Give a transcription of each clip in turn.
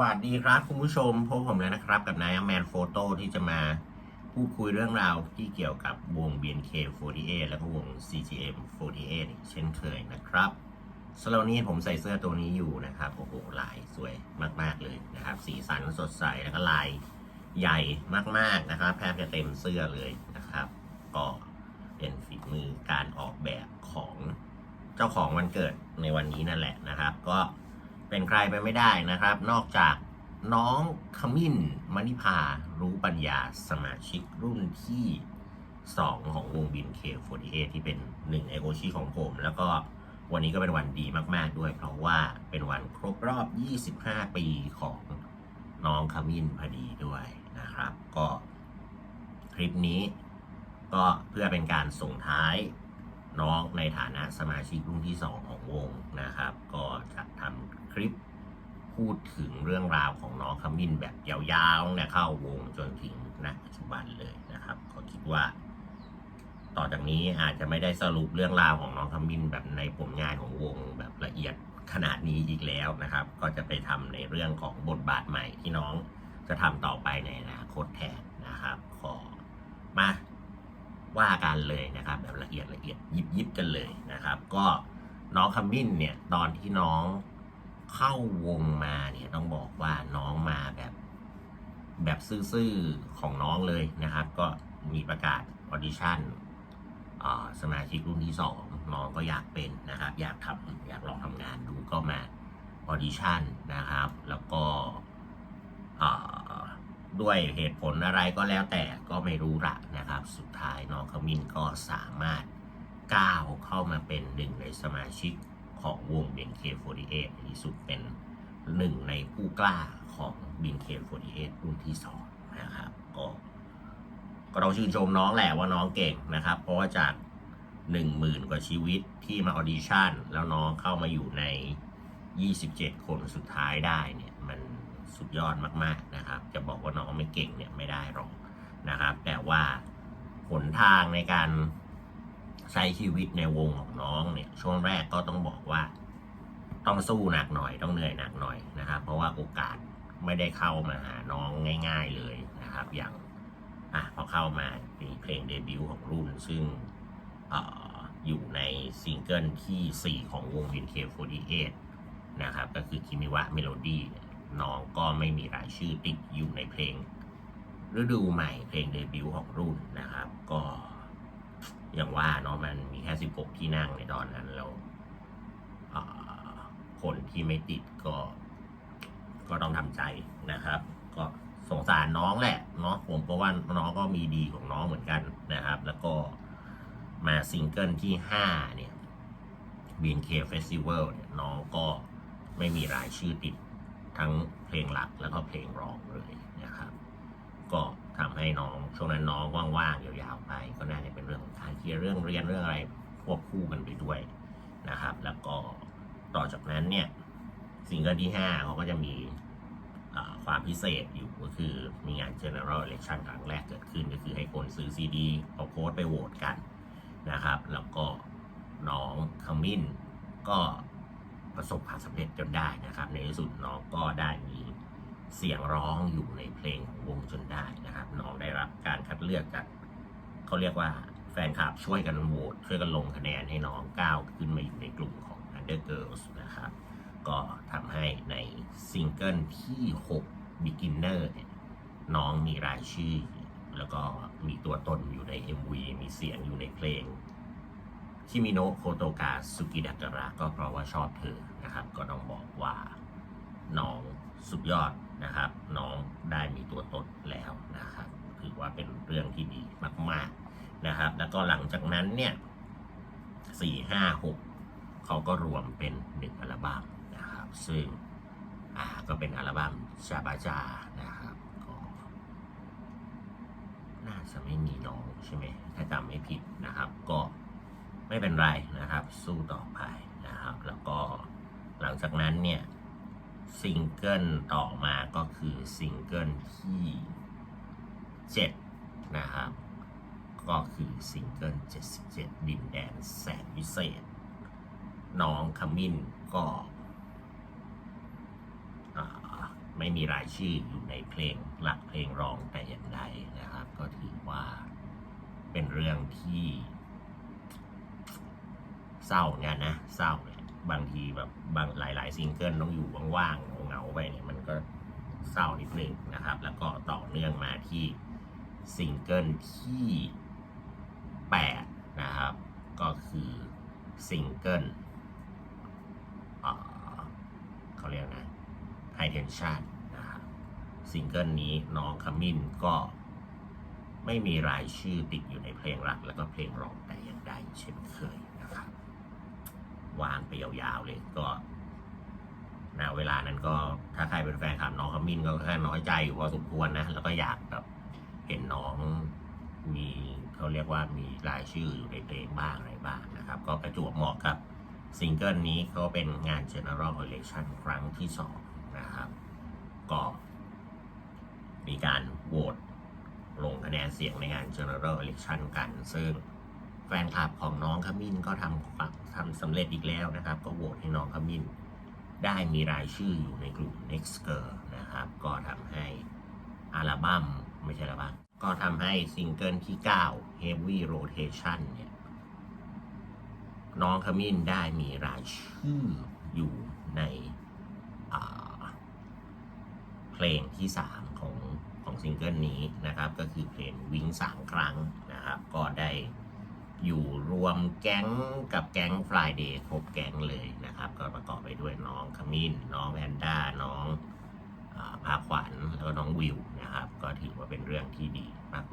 วัสดีครับคุณผู้ชมพบผมแล้วนะครับ กับนายแมนโฟโต้ที่จะมาพูดคุยเรื่องราวที่เกี่ยวกับวง BNK48 แล้วก็วง CGM48 อีกเช่นเคยนะครับสำหรับนนี้ผมใส่เสื้อตัวนี้อยู่นะครับโอ้โหลายสวยมาก ๆ เลยนะครับ สีสันสดใสแล้วก็ลายใหญ่มาก ๆ นะครับแทบจะเต็มเสื้อเลยนะครับ ก็เป็นฝีมือการออกแบบของเจ้าของวันเกิดในวันนี้นั่นแหละนะครับ ก็ เป็นใครไปไม่ได้นะครับ นอกจากน้องขมิ้นมณิพารู้ปัญญาสมาชิกรุ่นที่ 2 ของวงบิน K48 ที่เป็นหนึ่งในโอชิของผม แล้วก็วันนี้ก็เป็นวันดีมาก ๆ ด้วย เพราะว่าเป็นวันครบรอบ 25 ปีของน้องขมิ้นพอดีด้วยนะครับ ก็คลิปนี้ก็เพื่อเป็นการส่งท้ายน้องในฐานะสมาชิกรุ่นที่ 2 ของวงนะครับ ก็จะทำ คลิปพูดถึงเรื่องราวของน้องขมิ้นแบบยาวๆตั้งแต่เข้าวงจนถึงณปัจจุบันเลยนะครับก็คิดว่า ต่อจากนี้อาจจะไม่ได้สรุปเรื่องราวของน้องขมิ้นแบบในผลงานของวงแบบละเอียดขนาดนี้อีกแล้วนะครับ ก็จะไปทำในเรื่องของบทบาทใหม่ที่น้องจะทำต่อไปในอนาคตแทนนะครับ ขอมาว่ากันเลยนะครับ แบบละเอียดละเอียดยิบยิบกันเลยนะครับ ก็น้องขมิ้นเนี่ยตอนที่น้อง เข้าวงมาเนี่ยต้องบอกว่าน้องมาแบบ แบบซื่อๆของน้องเลยนะครับ ก็มีประกาศออดิชั่นสมาชิกรุ่นที่สองน้องก็อยากเป็นนะครับ อยากทำอยากลองทำงานดูก็มาออดิชั่นนะครับ แล้วก็ด้วยเหตุผลอะไรก็แล้วแต่ก็ไม่รู้ละนะครับ สุดท้ายน้องขมินก็สามารถก้าวเข้ามาเป็นหนึ่งในสมาชิก ของวง BNK48 ที่สุดเป็นหนึ่งในผู้กล้าของ BNK48 รุ่นที่สองนะครับก็ก็ต้องชื่นชมน้องแหละว่าน้องเก่งนะครับ เพราะว่าจากหนึ่งหมื่นกว่าชีวิตที่มาออดิชั่น แล้วน้องเข้ามาอยู่ใน 27 คนสุดท้ายได้เนี่ยมันสุดยอดมากๆนะครับ จะบอกว่าน้องไม่เก่งเนี่ยไม่ได้หรอกนะครับ แต่ว่าหนทางในการ ใช้ชีวิตในวงของน้องเนี่ย ช่วงแรกก็ต้องบอกว่า ต้องสู้หนักหน่อยต้องเหนื่อยหนักหน่อยนะครับ เพราะว่าโอกาสไม่ได้เข้ามาหาน้องง่าย ๆเลยนะครับ อย่างอะพอเข้ามามีเพลงเดบิวต์ของรุ่น ซึ่งเอออยู่ในซิงเกิลที่ 4 ของวง BNK48 นะครับ ก็คือคิมิวะเมโลดี้น้องก็ไม่มีรายชื่อติดอยู่ในเพลงฤดูใหม่เพลงเดบิวต์ของรุ่นนะครับ ก็ อย่างว่าเนาะมันมีแค่16ที่นั่งในตอนนั้นแล้วเอ่อคนที่ไม่ติดก็ ก็ต้องทำใจนะครับ ก็สงสารน้องแหละเนาะผมก็ว่าน้องก็มีดีของน้องเหมือนกันนะครับ แล้วก็มาซิงเกิลที่5เนี่ย BNK Festival เนี่ยน้องก็ไม่มีรายชื่อติดทั้งเพลงหลักแล้วก็เพลงรองเลยนะครับ ก็ ทำให้น้องช่วงนั้นน้องว่างๆยาวๆไป ก็น่าจะเป็นเรื่องของการเคลียร์เรื่องเรียนเรื่องอะไรควบคู่กันไปด้วยนะครับ แล้วก็ต่อจากนั้นเนี่ยซิงเกิลที่5เขาก็จะมีความพิเศษอยู่ก็คือมีงาน General Election ครั้งแรกเกิดขึ้นก็คือให้คนซื้อซีดีเอาโค้ดไปโหวตกันนะครับ แล้วก็น้องขมิ้นก็ประสบความสำเร็จจนได้นะครับ ในที่สุดน้องก็ได้มี เสียงร้องอยู่ในเพลงของวงจนได้นะครับ น้องได้รับการคัดเลือกจากเขาเรียกว่าแฟนคลับช่วยกันโหวตช่วยกันลงคะแนนให้น้องก้าวขึ้นมาอยู่ในกลุ่มของ Under Girls นะครับ ก็ทำให้ในซิงเกิลที่ 6 Beginner เนี่ยน้องมีรายชื่อ แล้วก็มีตัวตนอยู่ใน MV มีเสียงอยู่ในเพลงคิมิโนะโคโตกาสุกิดะระก็เพราะว่าชอบเธอนะครับ ก็ต้องบอกว่าน้องสุดยอด นะครับ น้องได้มีตัวตนแล้วนะครับ ถือว่าเป็นเรื่องที่ดีมาก ๆนะครับ แล้วก็หลังจากนั้นเนี่ยสี่ห้าหกเขาก็รวมเป็นหนึ่งอัลบั้มนะครับ ซึ่งอ่าก็เป็นอัลบั้มชาบาจานะครับก็น่าจะไม่มีน้องใช่ไหมถ้าจำไม่ผิดนะครับ ก็ไม่เป็นไรนะครับ สู้ต่อไปนะครับ แล้วก็หลังจากนั้นเนี่ย ซิงเกิลต่อมาก็คือซิงเกิลที่7นะครับ ก็คือซิงเกิล77 ดินแดนแสนวิเศษ น้องขมิ้นก็ไม่มีรายชื่ออยู่ในเพลงหลักเพลงร้องแต่อย่างใดนะครับ ก็ถือว่าเป็นเรื่องที่เศร้าเนี่ยนะเศร้า บางทีแบบบางหลาย ๆ ซิงเกิลต้องอยู่ว่างๆเหงาๆไปเนี่ยมันก็เศร้านิดนึงนะครับ แล้วก็ต่อเนื่องมาที่ซิงเกิลที่ 8 นะครับ ก็คือซิงเกิลเขาเรียกนะ High Tension นะครับซิงเกิลนี้น้องขมิ้นก็ไม่มีรายชื่อติดอยู่ในเพลงหลัก แล้วก็เพลงรองแต่อย่างใดเช่นเคย วางไปยาวๆเลยก็ณเวลานั้นก็ถ้าใครเป็นแฟนคลับน้องขมิ้นก็แค่น้อยใจอยู่พอสมควรนะแล้วก็อยากแบบเห็นน้องมีเขาเรียกว่ามีรายชื่ออยู่ในเพลงบ้างอะไรบ้างนะครับ ก็ประจวบเหมาะกับซิงเกิลนี้ก็เป็นงาน General Election ครั้งที่สองนะครับ ก็มีการโหวตลงคะแนนเสียงในงาน General Election กัน ซึ่ง แฟนคลับของน้องขมิ้นก็ทำทำสำเร็จอีกแล้วนะครับ ก็โหวตให้น้องขมิ้น ได้มีรายชื่ออยู่ในกลุ่ม Next Girl นะครับ ก็ทำให้อัลบั้มไม่ใช่อัลบั้มก็ทำให้ซิงเกิลที่ 9 Heavy Rotation เนี่ยน้องขมิ้นได้มีรายชื่ออยู่ในเพลงที่ 3 ของของซิงเกิลนี้นะครับ ก็คือเพลงวิ่งสามครั้งนะครับ ก็ได้ อยู่รวมแก๊งกับแก๊ง Friday ครบแก๊งเลยนะครับ ก็ประกอบไปด้วยน้องขมิ้น น้องแพนด้า น้องพาขวัญแล้วก็น้องวิวนะครับ ก็ถือว่าเป็นเรื่องที่ดี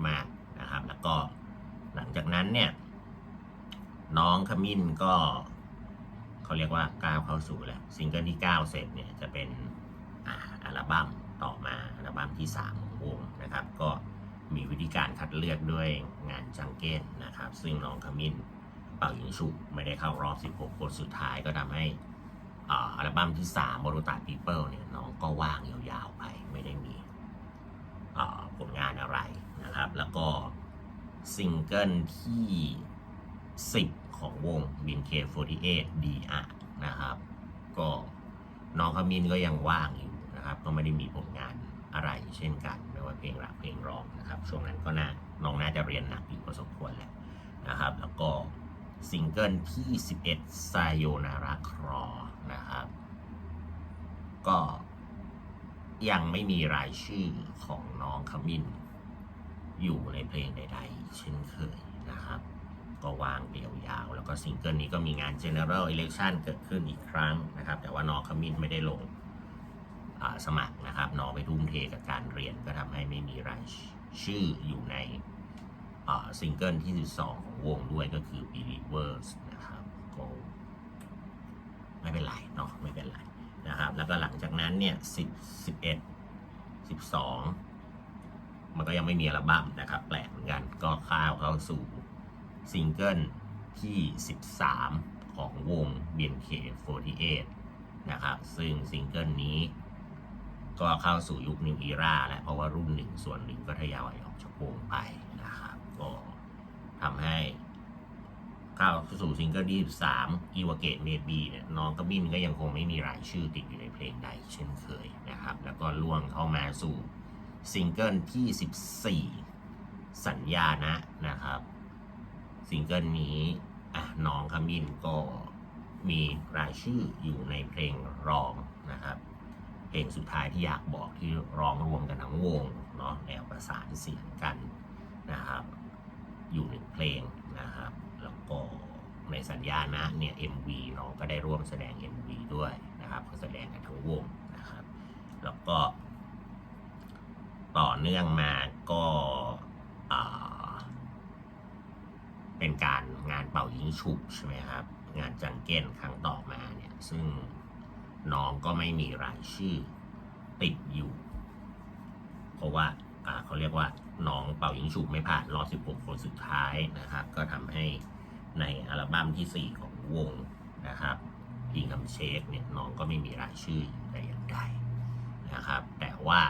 มาก ๆนะครับ แล้วก็หลังจากนั้นเนี่ย น้องขมิ้นก็เขาเรียกว่าก้าวเข้าสู่แหละซิงเกิลที่ 9 เสร็จเนี่ยจะเป็นอัลบั้มต่อมาอัลบั้มที่ 3 ของวงนะครับ ก็ มีวิธีการคัดเลือกด้วยงานจังเก้นนะครับ ซึ่งน้องขมิ้นเป่ายิงฉุกไม่ได้เข้ารอบ 16 คนสุดท้ายก็ทำให้อัลบั้มที่3 b o r o t a People เนี่ยน้องก็ว่างยาวๆไปไม่ได้มีผลงานอะไรนะครับ แล้วก็ซิงเกิลที่ 10 ของวง BNK48 DR นะครับ ก็น้องขมินก็ยังว่างอยู่นะครับ ก็ไม่ได้มีผลงานอะไรเช่นกัน ว่าเพลงรักเพลงร้องนะครับช่วงนั้นก็น่าน้องน่าจะเรียนหนักอยู่พอสมควรแหละนะครับ แล้วก็ซิงเกิลที่ 11 s a y o n a r a c r a w นะครับ ก็ยังไม่มีรายชื่อของน้องขมินอยู่ในเพลงใดๆ เช่นเคยนะครับ ก็วางเดี่ยวยาว แล้วก็ซิงเกิลนี้ก็มีงาน General Election เกิดขึ้นอีกครั้งนะครับ แต่ว่าน้องขมิ้นไม่ได้ลง สมัครนะครับน้องไปทุ่มเทกับการเรียนก็ทำให้ไม่มีรายชื่ออยู่ในซิงเกิลที่ 12 ของวงด้วยก็คือ Believers นะครับก็ไม่เป็นไรเนาะไม่เป็นไรนะครับ แล้วก็หลังจากนั้นเนี่ย10 11 12 มันก็ยังไม่มีอัลบั้มนะครับ แปลกเหมือนกันก็ข้าวเข้าสู่ซิงเกิลที่ 13 ของวง BNK48 นะครับ ซึ่งซิงเกิลนี้ ก็เข้าสู่ยุคนิวอีราแล้วเพราะว่ารุ่นหนึ่งส่วนหนึ่งก็ทยอยออกจากวงไปนะครับ ก็ทำให้เข้าสู่ซิงเกิลที่13อีวาเกตเมบีเนี่ยน้องกบินก็ยังคงไม่มีรายชื่อติดอยู่ในเพลงใดเช่นเคยนะครับ แล้วก็ล่วงเข้ามาสู่ซิงเกิลที่ 14 สัญญานะนะครับซิงเกิลนี้น้องขมิ้นก็มีรายชื่ออยู่ในเพลงรองนะครับ ลงสุดท้ายที่อยากบอกที่ร้องรวมกันทั้งวงเนาะแนวประสานเสียงกันนะครับ อยู่หนึ่งเพลงนะครับ แล้วก็ในสัญญานะเนี่ย MV น้องก็ได้ร่วมแสดง MV ด้วยนะครับก็แสดงกันทั้งวงนะครับ แล้วก็ ต่อเนื่องมาก็เป็นการงานเป่ายิงฉุบใช่ไหมครับ งานจังเก้นครั้งต่อมาเนี่ย ซึ่ง น้องก็ไม่มีรายชื่อติดอยู่ เพราะว่าเขาเรียกว่าน้องเป่ายิงฉุบไม่ผ่านรอบ 16 คนสุดท้ายนะครับ ก็ทำให้ในอัลบั้มที่ 4 ของวงนะครับพิงคัมเชคเนี่ยน้องก็ไม่มีรายชื่อแต่อย่างใดนะครับ แต่ว่า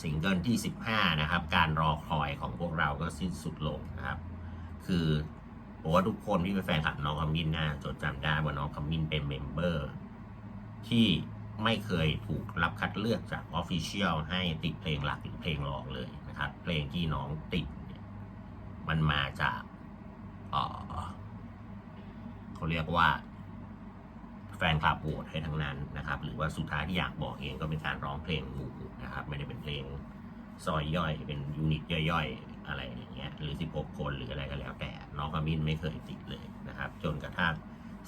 ซิงเกิลที่ 15 นะครับ การรอคอยของพวกเราก็สิ้นสุดลงนะครับ คือผมว่าทุกคนที่เป็นแฟนคลับน้องคำมินน่าจดจำได้ว่าน้องคำมินเป็นเมมเบอร์ ที่ไม่เคยถูกรับคัดเลือกจาก Official ให้ติดเพลงหลักหรือเพลงรองเลยนะครับ เพลงที่น้องติดเนี่ยมันมาจากเขาเรียกว่า แฟนคลับโหวตให้ทั้งนั้นนะครับ หรือว่าสุดท้ายที่อยากบอกเองก็เป็นการร้องเพลงหมู่นะครับ ไม่ได้เป็นเพลงซอยย่อย เป็นยูนิตย่อยๆ อะไรอย่างเงี้ยหรือ 16 คนหรืออะไรก็แล้วแต่น้องกมินไม่เคยติดเลยนะครับ จนกระทั่ง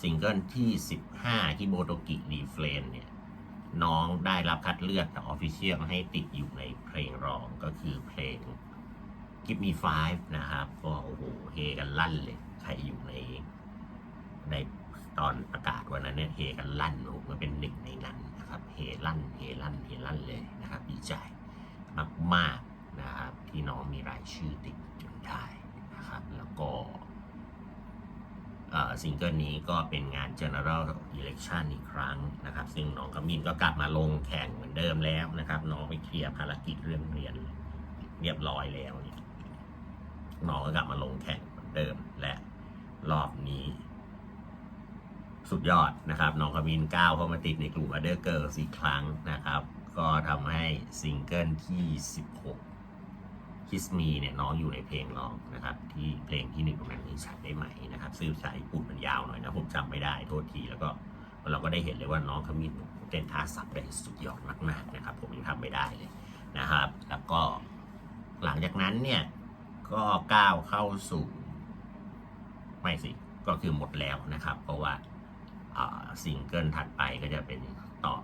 ซิงเกิลที่ 15ที่โบโตกิรีเฟรนเนี่ยน้องได้รับคัดเลือกจากออฟฟิเชียลให้ติดอยู่ในเพลงรองก็คือเพลง Give Me Five นะครับ ก็โอ้โหเฮกันลั่นเลย ใครอยู่ในในตอนประกาศวันนั้นเนี่ยเฮกันลั่นผมก็เป็นหนึ่งในนั้นนะครับเฮลั่นเฮลั่นเฮลั่นเลยนะครับดีใจมากๆนะครับที่น้องมีรายชื่อติดจนได้นะครับ แล้วก็ ซิงเกิลนี้ก็เป็นงาน General Election อีกครั้งนะครับ ซึ่งน้องกมินก็กลับมาลงแข่งเหมือนเดิมแล้วนะครับ น้องไปเคลียร์ภารกิจเรื่องเรียนเรียบร้อยแล้วเนี่ยน้องก็กลับมาลงแข่งเหมือนเดิมและรอบนี้ สุดยอดนะครับ น้องกมินก้าวเข้ามาติดในกลุ่ม Other Girls อีกครั้งนะครับ ก็ทำให้ซิงเกิลที่ 16 Kiss Me เนี่ยน้องอยู่ในเพลงร้องนะครับที่เพลงที่หนึ่งตรงนั้นนี้ใช้ได้ไหมนะครับซื้อสายญี่ปุ่นมันยาวหน่อยนะผมจำไม่ได้โทษทีแล้วก็เราก็ได้เห็นเลยว่าน้องเขามินเต้นท่าสับได้สุดยอดมากๆนะครับ ผมยังทำไม่ได้เลยนะครับ แล้วก็หลังจากนั้นเนี่ยก็ก้าวเข้าสู่ไม่สิก็คือหมดแล้วนะครับ เพราะว่าอ่าซิงเกิลถัดไปก็จะเป็นต่อ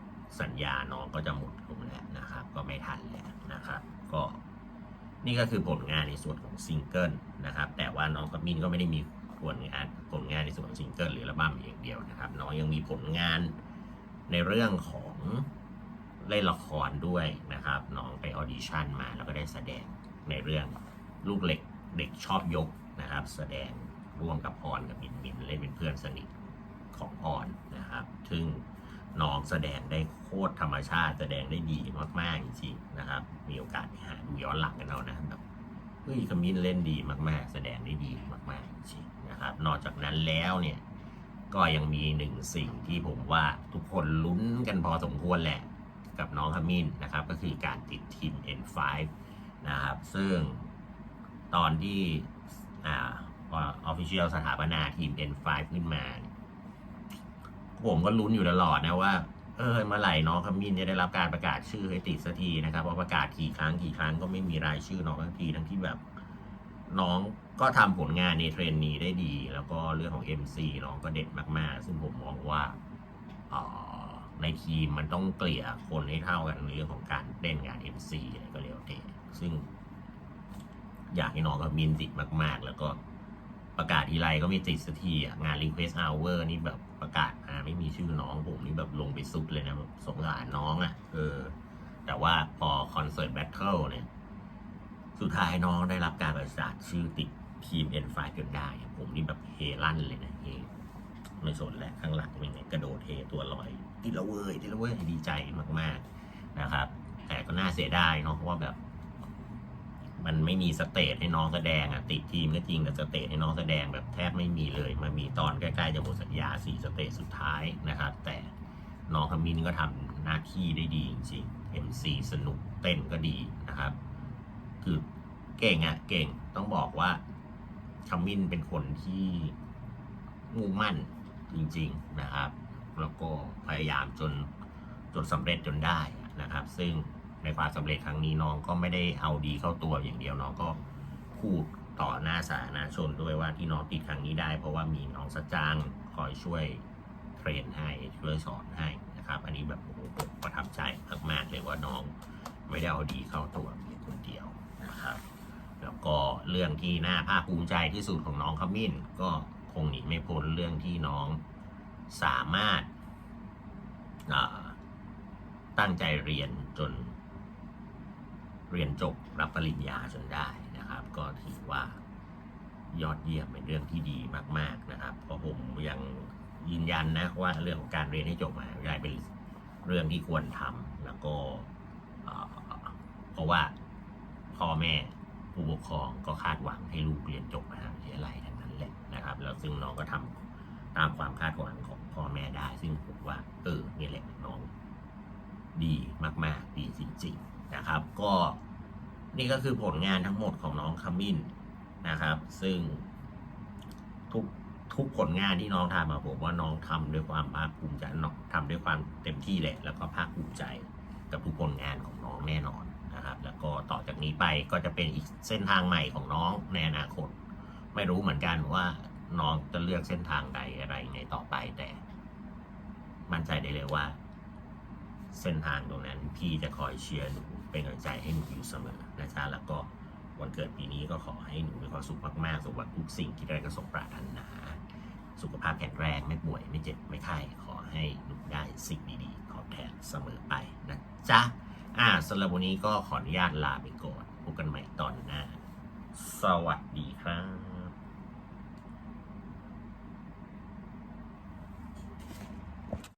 สัญญาน้องก็จะหมดลงแล้วนะครับ ก็ไม่ทันแล้วนะครับ ก็ นี่ก็คือผลงานในส่วนของซิงเกิลนะครับ แต่ว่าน้องกับมินก็ไม่ได้มีผลงานผลงานในส่วนของซิงเกิลหรืออัลบั้มอย่างเดียวนะครับ น้องยังมีผลงานในเรื่องของเล่นละครด้วยนะครับ น้องไปออดิชั่นมาแล้วก็ได้แสดงในเรื่องลูกเหล็กเด็กชอบยกนะครับ แสดงร่วมกับออนกับมินมินเล่นเป็นเพื่อนสนิทของออนนะครับ ซึ่ง น้องแสดงได้โคตรธรรมชาติแสดงได้ดีมากๆจริงๆนะครับ มีโอกาสไปหาดูย้อนหลังกันเอานะแบบเฮ้ยขมิ้นเล่นดีมากๆ แสดงได้ดีมากๆจริงนะครับ นอกจากนั้นแล้วเนี่ยก็ยังมีหนึ่งสิ่งที่ผมว่าทุกคนลุ้นกันพอสมควรแหละกับน้องขมิ้นนะครับ ก็คือการติดทีม N5 นะครับ ซึ่งตอนที่อ่าออฟฟิเชียลสถาปนาทีม N5 ขึ้นมาเนี่ย ผมก็ลุ้นอยู่ตลอดนะว่า เออเมื่อไหร่น้องขมิ้นจะได้รับการประกาศชื่อให้ติดสักทีนะครับเพราะประกาศกี่ครั้งกี่ครั้งก็ไม่มีรายชื่อน้องทั้งทีทั้งที่แบบ น้องก็ทำผลงานในเทรนนี้ได้ดี แล้วก็เรื่องของ MC น้องก็เด็ดมากๆ ซึ่งผมมองว่าออในทีมมันต้องเกลี่ยคนให้เท่ากันในเรื่องของการเล่นงาน MC อะไรก็เรียกเตซึ่ง อยากให้น้องกับมินติดมาก ๆ แล้วก็ประกาศทีไรก็ไม่ติดสักทีงาน Request Hour นี่แบบประกาศ ไม่มีชื่อน้องผมนี่แบบลงไปซุดเลยนะแบบสงสารน้องอะ่ะ เออ แต่ว่าพอคอนเสิร์ตแบทเทิลเนี่ย สุดท้ายน้องได้รับการประกาศชื่อติดทีม N5 จนได้ ผมนี่แบบเฮลั่นเลยนะเฮไม่สนแหละข้างหลังเป็นไงกระโดดเทตัวลอยติดละเว้ยติดละเว้ยดีใจมากๆนะครับ แต่ก็น่าเสียดายเนาะเพราะว่าแบบ มันไม่มีสเตจให้น้องแสดงอะติดทีมก็จริงแต่สเตจให้น้องแสดงแบบแทบไม่มีเลยมันมีตอนใกล้ๆจะหมดสัญญาสี่สเตจสุดท้ายนะครับ แต่น้องขมินก็ทำหน้าที่ได้ดีจริงๆ MC สนุกเต้นก็ดีนะครับ คือเก่งอะเก่งต้องบอกว่าขมินเป็นคนที่มุ่งมั่นจริง ๆนะครับ แล้วก็พยายามจนจนสำเร็จจนได้นะครับ ซึ่ง ในความสำเร็จครั้งนี้น้องก็ไม่ได้เอาดีเข้าตัวอย่างเดียวน้องก็พูดต่อหน้าสาธารณชนด้วยว่าที่น้องติดครั้งนี้ได้ เพราะว่ามีน้องสจางคอยช่วยเทรนให้ช่วยสอนให้นะครับ อันนี้แบบโอ้โหประทับใจมากๆเลยว่าน้องไม่ได้เอาดีเข้าตัวเพียงคนเดียวนะครับ แล้วก็เรื่องที่น่าภาคภูมิใจที่สุดของน้องขมิ้น ก็คงหนีไม่พ้นเรื่องที่น้องสามารถตั้งใจเรียนจน เรียนจบรับปริญญาจนได้นะครับ ก็ถือว่ายอดเยี่ยมเป็นเรื่องที่ดีมาก ๆนะครับ เพราะผมยังยืนยันนะว่าเรื่องของการเรียนให้จบมหาวิทยาลัยเป็นเรื่องที่ควรทำแล้วก็เพราะว่าพ่อแม่ผู้ปกครองก็คาดหวังให้ลูกเรียนจบมหาวิทยาลัยทั้งนั้นแหละนะครับ แล้วซึ่งน้องก็ทำตามความคาดหวังของพ่อแม่ได้ ซึ่งผมว่าเออนี่แหละน้องดีมาก ๆ ดีจริง ๆ นะครับ ก็นี่ก็คือผลงานทั้งหมดของน้องขมิ้นนะครับ ซึ่งทุกทุกผลงานที่น้องทำมาผมว่าน้องทำด้วยความภาคภูมิใจน้องทำด้วยความเต็มที่แหละแล้วก็ภาคภูมิใจกับทุกผลงานของน้องแน่นอนนะครับ แล้วก็ต่อจากนี้ไปก็จะเป็นอีกเส้นทางใหม่ของน้องในอนาคต ไม่รู้เหมือนกันว่าน้องจะเลือกเส้นทางใดอะไรไงต่อไปแต่ มั่นใจได้เลยว่า เส้นทางตรงนั้นพี่จะคอยเชียร์หนู เป็นกำลังใจให้หนูอยู่เสมอนะจ๊ะแล้วก็วันเกิดปีนี้ก็ขอให้หนูมีความสุขมากๆสมหวังทุกสิ่งที่ได้กระสมปรารถนา สุขภาพแข็งแรงไม่ป่วยไม่เจ็บไม่ไข้ขอให้หนูได้สิ่งดีๆ ขอบแทนเสมอไปนะจ๊ะอ่าสำหรับวันนี้ก็ขออนุญาตลาไปก่อนพบกันใหม่ตอนหน้า สวัสดีครับ